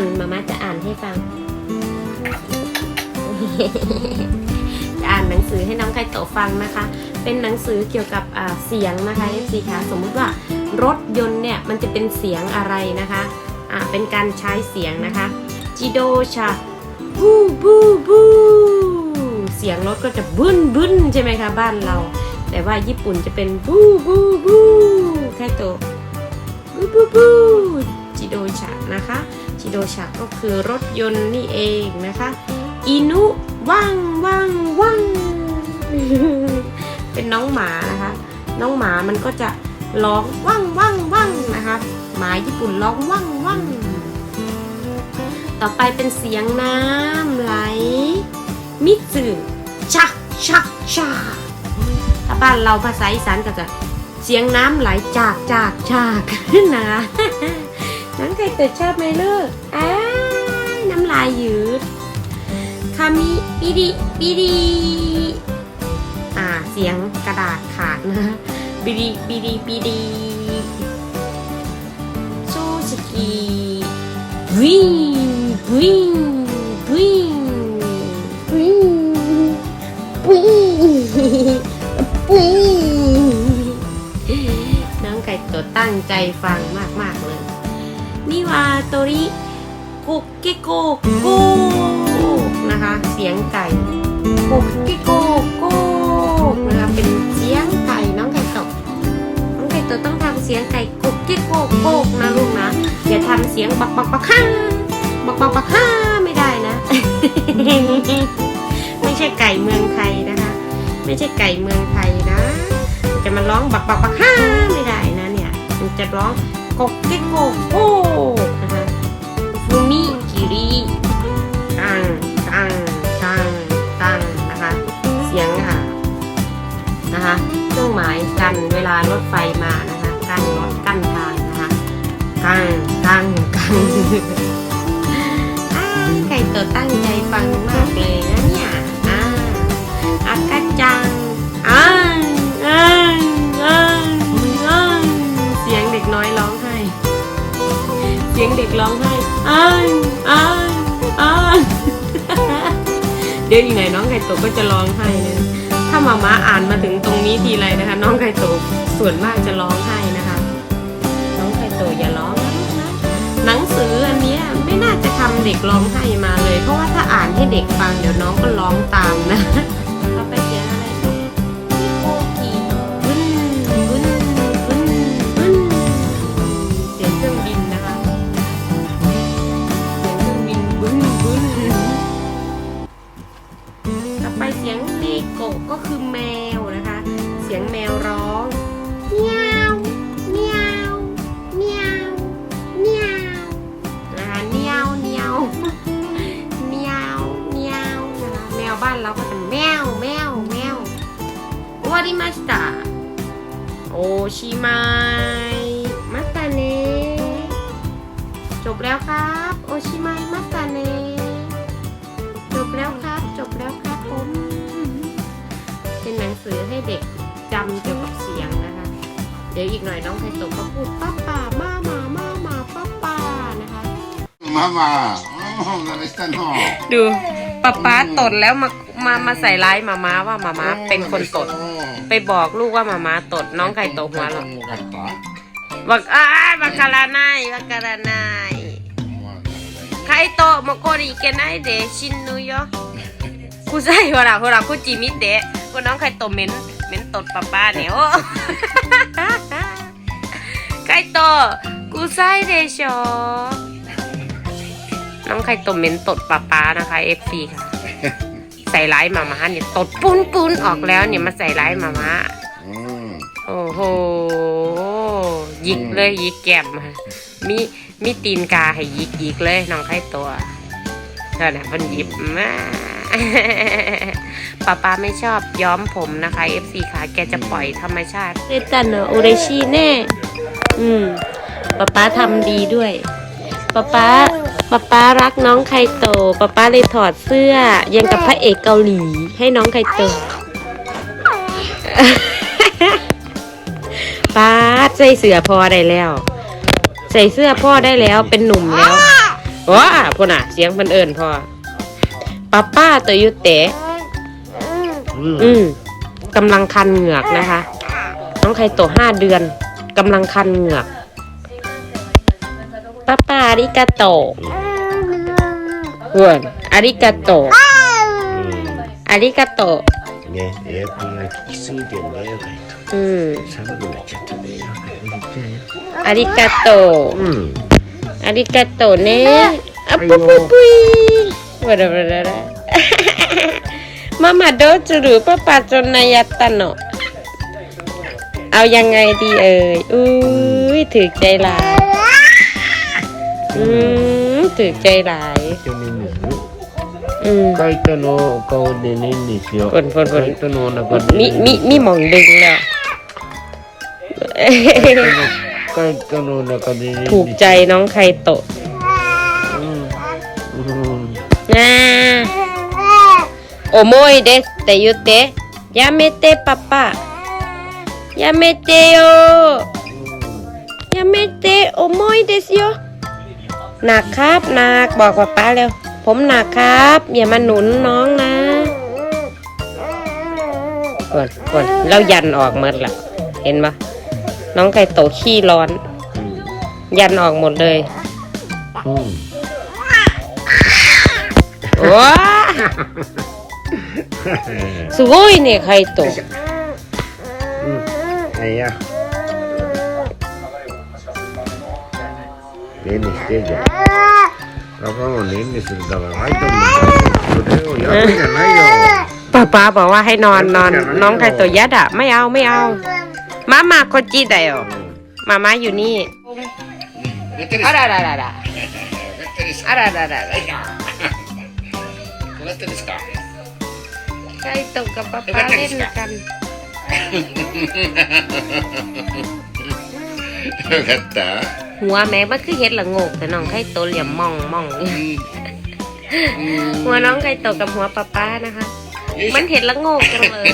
อนมาม่าจะอ่านให้ฟัง จะอ่านหนังสือให้น้องไคโตฟังนะคะ เป็นหนังสือเกี่ยวกับเสียงนะคะ FC คะสมมุติว่ารถยนต์เนี่ยมันจะเป็นเสียงอะไรนะคะอ่าเป็นการใช้เสียงนะคะจิโดชาบูบูบูเสียงรถก็จะบึ้นบึ้นใช่ไหมคะบ้านเรา แต่ว่าญี่ปุ่นจะเป็นบูบูบูไคโตะบูบูบูจิโดชานะคะ จิโดชาก็คือรถยนต์นี่เองนะคะอินุว่างว่างว่างเป็นน้องหมานะคะ น้องหมามันก็จะร้องว่างว่างว่างนะคะหมาญี่ปุ่นร้องว่างว่างต่อไปเป็นเสียงน้ำไหล มิตสึชักชักชักถ้าบ้านเราภาษาอีสานก็จะเสียงน้ำไหลจากจากจากนะคะ น้องใครเกิดชอบไหมลูกอ้าน้ำลายหยืดคามิปิดิปิดิอ่าเสียงกระดาษขาดนะบิดิบิดิบิดิโซสกีวิ่งวิ่งวิ่งวิ่งวิ่งวิ่งน้องไก่ตัวตั้งใจฟังมาก ๆ เลย นิวาโตริโกเกโกโกนะคะ เสียงไก่โกเกโกโกนะคะเป็นเสียงไก่น้องไก่ตกน้องไก่ตกต้องทำเสียงไก่โกเกโกโกนะลูกนะอย่าทำเสียงบักบักบักฮ่าบักบักบักฮ่าไม่ได้นะ ไม่ใช่ไก่เมืองไทยนะคะ ไม่ใช่ไก่เมืองไทยนะ จะมาร้องบักบักบักฮ่าไม่ได้นะเนี่ยมันจะร้อง โกเกโกโกนะคะฟูมิกิริตังตังตังตังนะคะ เสียงค่ะนะคะเครื่องหมายกันเวลารถไฟมานะคะกั้นรถกั้นทางนะคะกังกังกังอ่าไก่ตัวตั้งใจฟังมาก กร้องไห้อ้ายอ้ายอ้ายเดี๋ยวอีกหน่อยน้องไก่โตก็จะร้องไห้เลยถ้ามาม่าอ่านมาถึงตรงนี้ทีไรนะคะ น้องไก่โตส่วนมากจะร้องไห้นะคะ น้องไก่โตอย่าร้องนะหนังสืออันนี้ไม่น่าจะทำเด็กร้องไห้มาเลย เพราะว่าถ้าอ่านให้เด็กฟังเดี๋ยวน้องก็ร้องตามนะานเราก็จะแมวแมวแมว終わりましたโอชิมายมาตาเน จบแล้วครับ โอชิมายมาตาเน จบแล้วครับ จบแล้วครับผม เป็นหนังสือให้เด็กจำเกี่ยวกับเสียงนะคะ เดี๋ยวอีกหน่อยน้องไทโตะก็พูดป้าป่ามามามามาป้าป่านะคะ ママ、うん、何してんの ดู ป้าป๊าตดแล้วมามามาใส่ร้ายมาม้าว่ามาม้าเป็นคนตด ไปบอกลูกว่ามาม้าตดน้องไข่ตหัวหรอกบอกอ้าบักการนายบักการานายไข่โตโมโกริเกนายเดชินนุยอกูใช่หัวหน้าหัวหน้าคูจิมิเดะกูน้องไข่โตเหม็นเหม็นตดป้าป๊าเนี่ยโอ้ไข่โตกูใช่เดชอ น้องไข่โตะเหม็นตดป้าป้านะคะ FC ค่ะ ใส่ร้ายมาม่าเนี่ยตดปุ้นปุ้นออกแล้วเนี่ยมาใส่ร้ายมาม่า。โอ้โหยิกเลยยิกแก้มมีมีตีนกาให้ยิกยิกเลยน้องไข่ตัวเธอเนี่ยมันหยิบมาป้าป้าไม่ชอบย้อมผมนะคะ FC ค่ะแกจะปล่อยธรรมชาติเรตันเนอโอเรชิแน่ อืมป้าป้าทำดีด้วยป้าป้า ป้าป้ารักน้องไคโตป้าป้าเลยถอดเสื้อยังกับพระเอกเกาหลีให้น้องไคโตป้าดใส่เสื้อพ่อได้แล้ว ใส่เสื้อพ่อได้แล้วเป็นหนุ่มแล้วโว้าพ่นอะ เสียงเพิ่นเอิญพ่อป้าป้าตัวยุเตะอืมกำลังคันเหงือกนะคะ น้องไคโตะห้าเดือนกำลังคันเหงือกป้าป้าอาริกาโต ะเพื่อนอาริกาโตะอาริกาโตะ ねエアコンが効きすぎてんだよカイ อืม ト寒くなっちゃったんだよカイト อาริกาโตะ うん อาริกาโตะเนะอ่ะปุ๊บปุ๊บปุ๊ยวะระวะระระ มามาโดจูรุป้าป้าจนนายาตะโนะเอายังไงดีเอ่ยอุ้ยถือใจหลาย อืม ถือใจหลาย カイトねんです อืม カイトのお顔でねんですよふんふんふんカイトのお腹で มีมีมีหมองดึงแล้ว カイトのお腹でねんです ถูกใจน้องไคโตะ うんうん นะโอโมยเดสแต่ยุเตะยาเมเตะป้าป้ายาเมเตะโยยาเมเตะโอโมยเดสโย หนักครับหนักบอกป๊าป้าเร็ว ผมหนักครับ อย่ามาหนุนน้องนะกดกดแล้วยันออกหมดละเห็นปะน้องไก่โตขี้ร้อน ยันออกหมดเลยโอ้สวยเนี่ยไข่โตไอ้ยะ やねんねしてんじゃんパパもねんねするだからカイトもそれをやるんじゃないよ ป้าป้าบอกว่าให้นอนนอน น้องไคโตยัดอะไม่เอาไม่เอา มามาโคจิไดโอมามาอยู่นี่ やってる อะระระระระ やってるです อะระระระระ どうやってですか ไคโตกับป้าป้าเล่นกัน よかった หัวแม่มันคือเห็ดละโงกแต่น้องไคโตเหลี่ยมมองมอง うんうん หัวน้องไคโตกับหัวป้าป้านะคะ よいしょ มันเห็ดละโงกจังเลย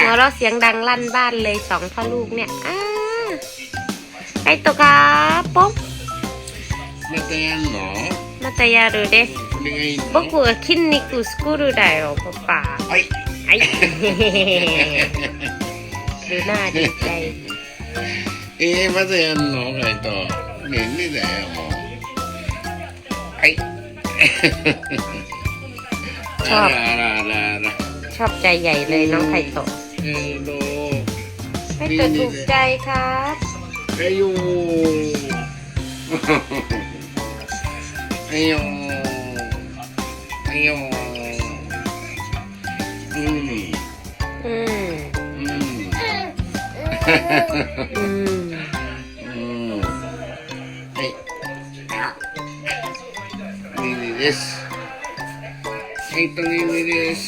หัวเราะเสียงดังลั่นบ้านเลยสองพ่อลูกเนี่ยอ้าไคโตครับปุ๊บ またやんの มาตายาดูเดส これがいいの僕は筋肉作るだよパパはい ไอ้ ดูหน้าดีใจ えー、องやんのカイト。ねんねだよ、もう。はい。あらあらあらあら。ชอบชอบใจใหญ่เลยน้องไข่โตเออโดให้เติดถูกใจครับไอยูไอยูไอยูอืมอืม mm. Mm. Hey. Nililis. Ito nililis.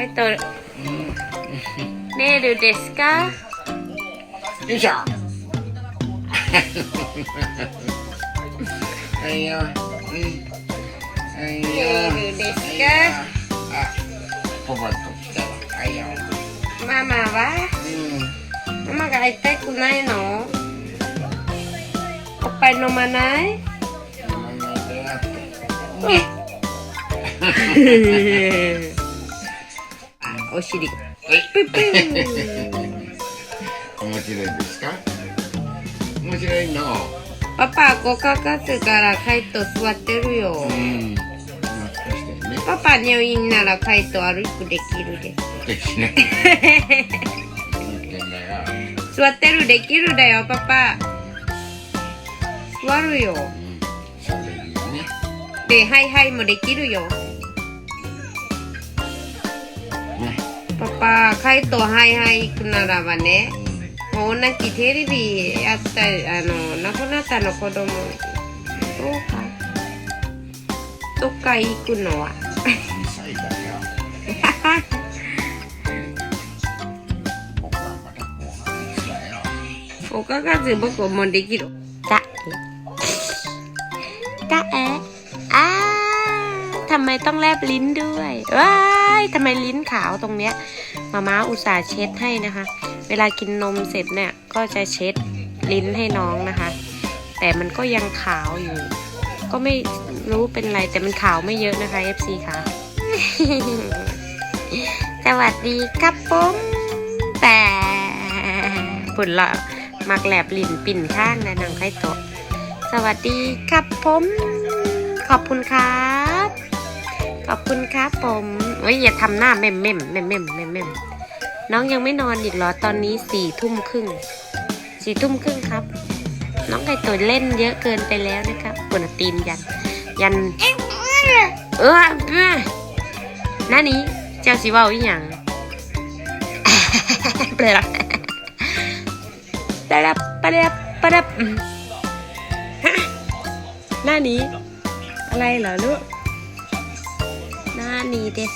Ito. Mm. Neru desu ka? Yusha! Ayo. Ayo. Neru desu ka? Ah, pumatok ka. Ayaw. ママは、うん、ママが会いたくないの？おっぱい飲まない？お尻。ぷぷ面白いですか？面白いの？パパ五か月からカイト座ってるよ、うん。ね、パパ入院ならカイト歩くできるで。すってんだよ。座ってるできるだよパパ座るようん。そうだよね。ではいはいもできるよね。パパカイトはいはい行くならばねもう同じテレビやったあの亡くなったの子供どうかどっか行くのは おかがず僕もできるだだเอ๊ะอ้าทำไมต้องแลบลิ้นด้วยว้ายทำไมลิ้นขาวตรงเนี้ยมาม่าอุตส่าห์เช็ดให้นะคะ เวลากินนมเสร็จเนี่ยก็จะเช็ดลิ้นให้น้องนะคะ แต่มันก็ยังขาวอยู่ ก็ไม่รู้เป็นไรแต่มันขาวไม่เยอะนะคะ FC ค่ะ สวัสดีครับผมแต่ปุ่นละ มักแหลบลิ่นปิ่นข้างนะนางไข่โตสวัสดีครับผม ขอบคุณครับ ขอบคุณครับผมเฮ้ยอย่าทำหน้าเม่มเม่มเม่มเม่มเม่มเม่มน้องยังไม่นอนอีกเหรอตอนนี้สี่ทุ่มครึ่งสี่ทุ่มครึ่งครับ น้องไก่ตัวเล่นเยอะเกินไปแล้วนะครับปวดตีนยัน ยันเออเออหน้านี้เจ้าสิว่าอีหยังเปลด ปะดับปะดับปะดับฮะหน้านี้ อะไรเหรอลูกหน้านี้เดส